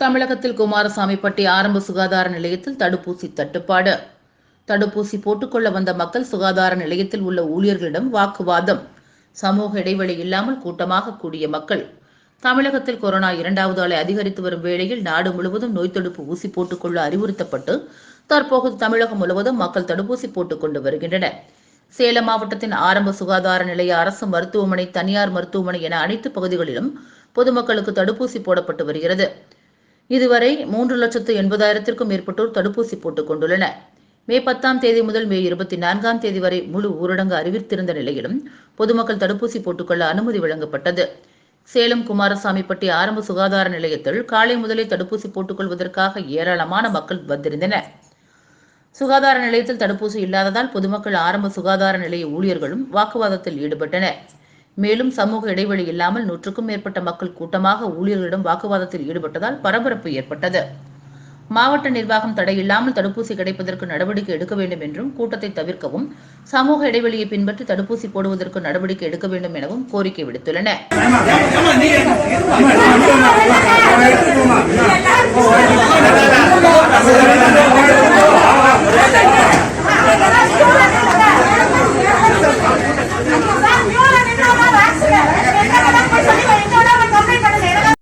தமிழகத்தில் குமாரசாமி பட்டி ஆரம்ப சுகாதார நிலையத்தில் தடுப்பூசி தட்டுப்பாடு. தடுப்பூசி போட்டுக்கொள்ள வந்த மக்கள் சுகாதார நிலையத்தில் உள்ள ஊழியர்களிடம் வாக்குவாதம். சமூக இடைவெளி இல்லாமல் கூட்டமாக கூடிய மக்கள். தமிழகத்தில் கொரோனா இரண்டாவது அலை அதிகரித்து வரும் வேளையில் நாடு முழுவதும் நோய் தடுப்பு ஊசி போட்டுக்கொள்ள அறிவுறுத்தப்பட்டு தற்போது தமிழகம் முழுவதும் மக்கள் தடுப்பூசி போட்டுக் கொண்டு வருகின்றனர். சேலம் மாவட்டத்தின் ஆரம்ப சுகாதார நிலைய அரசு மருத்துவமனை தனியார் மருத்துவமனை என அனைத்து பகுதிகளிலும் பொதுமக்களுக்கு தடுப்பூசி போடப்பட்டு வருகிறது. இதுவரை மூன்று லட்சத்து எண்பதாயிரத்திற்கும் மேற்பட்டோர் தடுப்பூசி போட்டுக் கொண்டுள்ளனர். மே பத்தாம் தேதி முதல் மே இருபத்தி நான்காம் தேதி வரை முழு ஊரடங்கு அறிவித்திருந்த நிலையிலும் பொதுமக்கள் தடுப்பூசி போட்டுக்கொள்ள அனுமதி வழங்கப்பட்டது. சேலம் குமாரசாமிப்பட்டி ஆரம்ப சுகாதார நிலையத்தில் காலை முதலே தடுப்பூசி போட்டுக்கொள்வதற்காக ஏராளமான மக்கள் வந்திருந்தனர். சுகாதார நிலையத்தில் தடுப்பூசி இல்லாததால் பொதுமக்கள் ஆரம்ப சுகாதார நிலைய ஊழியர்களும் வாக்குவாதத்தில் ஈடுபட்டனர். மேலும் சமூக இடைவெளி இல்லாமல் நூற்றுக்கும் மேற்பட்ட மக்கள் கூட்டமாக ஊழியர்களிடம் வாக்குவாதத்தில் ஈடுபட்டதால் பரபரப்பு ஏற்பட்டது. மாவட்ட நிர்வாகம் தடையில்லாமல் தடுப்பூசி கிடைப்பதற்கு நடவடிக்கை எடுக்க வேண்டும் என்றும் கூட்டத்தை தவிர்க்கவும் சமூக இடைவெளியை பின்பற்றி தடுப்பூசி போடுவதற்கு நடவடிக்கை எடுக்க வேண்டும் எனவும் கோரிக்கை விடுத்துள்ளன.